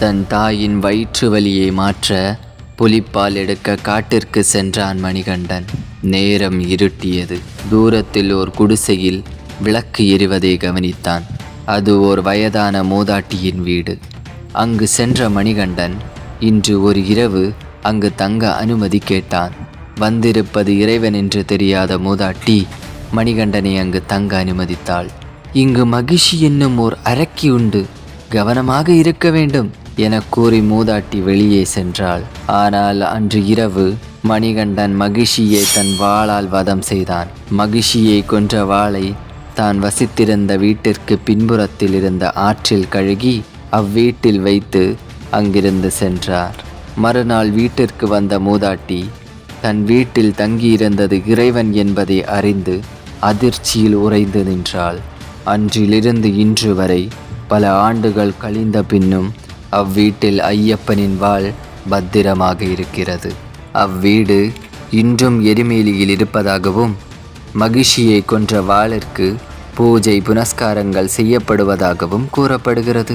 தன் தாயின் வயிற்று வலியை மாற்ற புலிப்பால் எடுக்க காட்டிற்கு சென்றான் மணிகண்டன். நேரம் இருட்டியது. தூரத்தில் ஓர் குடிசையில் விளக்கு எரிவதை கவனித்தான். அது ஓர் வயதான மூதாட்டியின் வீடு. அங்கு சென்ற மணிகண்டன் இன்று ஒரு இரவு அங்கு தங்க அனுமதி கேட்டான். வந்திருப்பது இறைவன் என்று தெரியாத மூதாட்டி மணிகண்டனை அங்கு தங்க அனுமதித்தாள். இங்கு மகிஷி என்னும் ஓர் அரக்கி உண்டு. கவனமாக இருக்க வேண்டும். என கூறி மூதாட்டி வெளியே சென்றாள். ஆனால் அன்று இரவு மணிகண்டன் மகிஷியை தன் வாளால் வதம் செய்தான். மகிஷியை கொன்ற வாளை தான் வசித்திருந்த வீட்டிற்கு பின்புறத்தில் இருந்த ஆற்றில் கழுகி அவ்வீட்டில் வைத்து அங்கிருந்து சென்றார். மறுநாள் வீட்டிற்கு வந்த மூதாட்டி தன் வீட்டில் தங்கியிருந்தது இறைவன் என்பதை அறிந்து அதிர்ச்சியில் உறைந்து நின்றாள். அன்றிலிருந்து இன்று வரை பல ஆண்டுகள் கழிந்த பின்னும் அவ்வீட்டில் ஐயப்பனின் வாள் பத்திரமாக இருக்கிறது. அவ்வீடு இன்றும் எரிமேலியில் இருப்பதாகவும் மகிழ்ச்சியை கொன்ற வாளிற்கு பூஜை புனஸ்காரங்கள் செய்யப்படுவதாகவும் கூறப்படுகிறது.